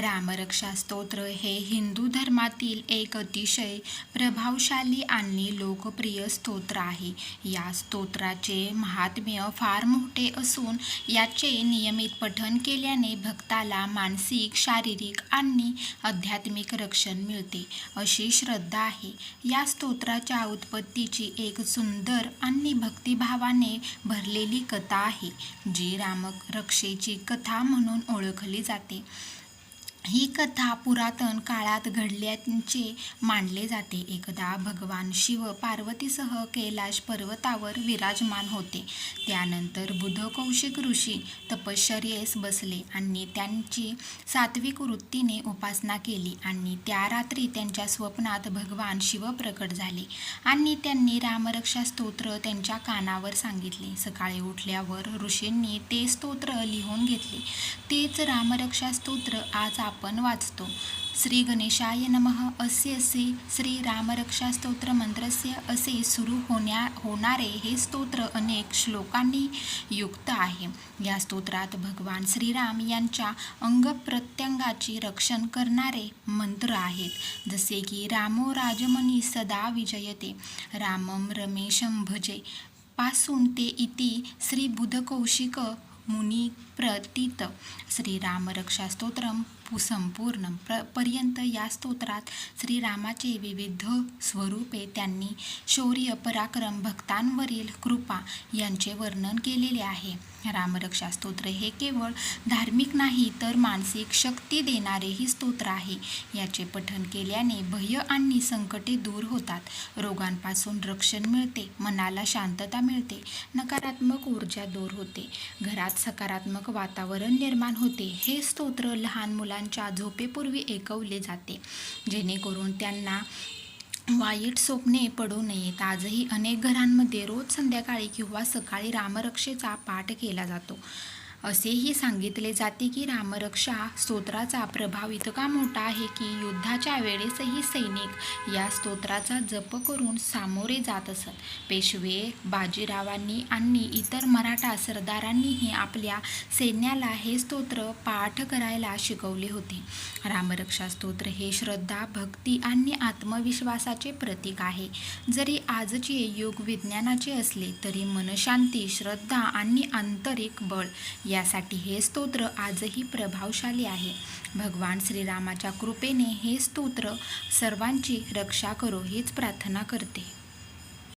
रामरक्षा स्तोत्र हे हिंदू धर्मातील एक अतिशय प्रभावशाली आणि लोकप्रिय स्तोत्र आहे. या स्तोत्राचे महात्म्य फार मोठे असून याचे नियमित पठन केल्याने भक्ताला मानसिक शारीरिक आणि आध्यात्मिक रक्षण मिळते. अशी श्रद्धा आहे. या स्तोत्राच्या उत्पत्तीची एक सुंदर आणि भक्तिभावाने भरलेली कथा आहे जी रामरक्षेची कथा म्हणून ओळखली जाते. ही कथा पुरातन काळात घडल्याचे मानले जाते. एकदा भगवान शिव पार्वतीसह कैलाश पर्वतावर विराजमान होते. त्यानंतर बुध कौशिक ऋषी तपश्चर्येस बसले आणि त्यांची सात्विक वृत्तीने उपासना केली आणि त्या रात्री त्यांच्या स्वप्नात भगवान शिव प्रकट झाले आणि त्यांनी रामरक्षा स्तोत्र त्यांच्या कानावर सांगितले. सकाळी उठल्यावर ऋषींनी ते स्तोत्र लिहून घेतले. तेच रामरक्षा स्तोत्र आज आपण आपण वाचतो. श्री गणेशाय नमः. असे असे श्री रामरक्षा स्तोत्र मंत्रस्य असे सुरू होण्या होणारे हे स्तोत्र अनेक श्लोकांनी युक्त आहे. या स्तोत्रात भगवान श्रीराम यांच्या अंगप्रत्यंगाची रक्षण करणारे मंत्र आहेत. जसे की रामो राजमनी सदा विजयते. रामम रमेशम भजे पासून ते इति श्री बुधकौशिक मुनी प्रतीत. श्रीरामरक्षा स्तोत्रम पु- संपूर्ण प्र पर्यंत या स्तोत्रात श्रीरामाचे विविध स्वरूपे त्यांनी शौर्य पराक्रम भक्तांवरील कृपा यांचे वर्णन केलेले आहे. रामरक्षा स्तोत्र हे केवळ धार्मिक नाही तर मानसिक शक्ती देणारेही स्तोत्र आहे. याचे पठण केल्याने भय आणि संकटे दूर होतात. रोगांपासून रक्षण मिळते मनाला शांतता मिळते नकारात्मक ऊर्जा दूर होते घरात सकारात्मक वातावरण निर्माण होते. हे स्तोत्र लहान मुलांच्या झोपेपूर्वी ऐकवले जाते. जेणेकरून त्यांना वाईट स्वप्ने पडू नयेत. आजही अनेक घरांमध्ये रोज संध्याकाळी किंवा सकाळी रामरक्षेचा पाठ केला जातो. असेही सांगितले जाते की रामरक्षा स्तोत्राचा प्रभाव इतका मोठा आहे की युद्धाच्या वेळेसही सैनिक या स्तोत्राचा जप करून सामोरे जात असत. पेशवे बाजीरावांनी आणि इतर मराठा सरदारांनीही आपल्या सैन्याला हे स्तोत्र पाठ करायला शिकवले होते. रामरक्षा स्तोत्र हे श्रद्धा भक्ती आणि आत्मविश्वासाचे प्रतीक आहे. जरी आजचे युग विज्ञानाचे असले तरी मनशांती श्रद्धा आणि आंतरिक बळ यासाठी हे स्तोत्र आजही प्रभावशाली आहे. भगवान श्रीरामाच्या कृपेने हे स्तोत्र सर्वांची रक्षा करो हीच प्रार्थना करते.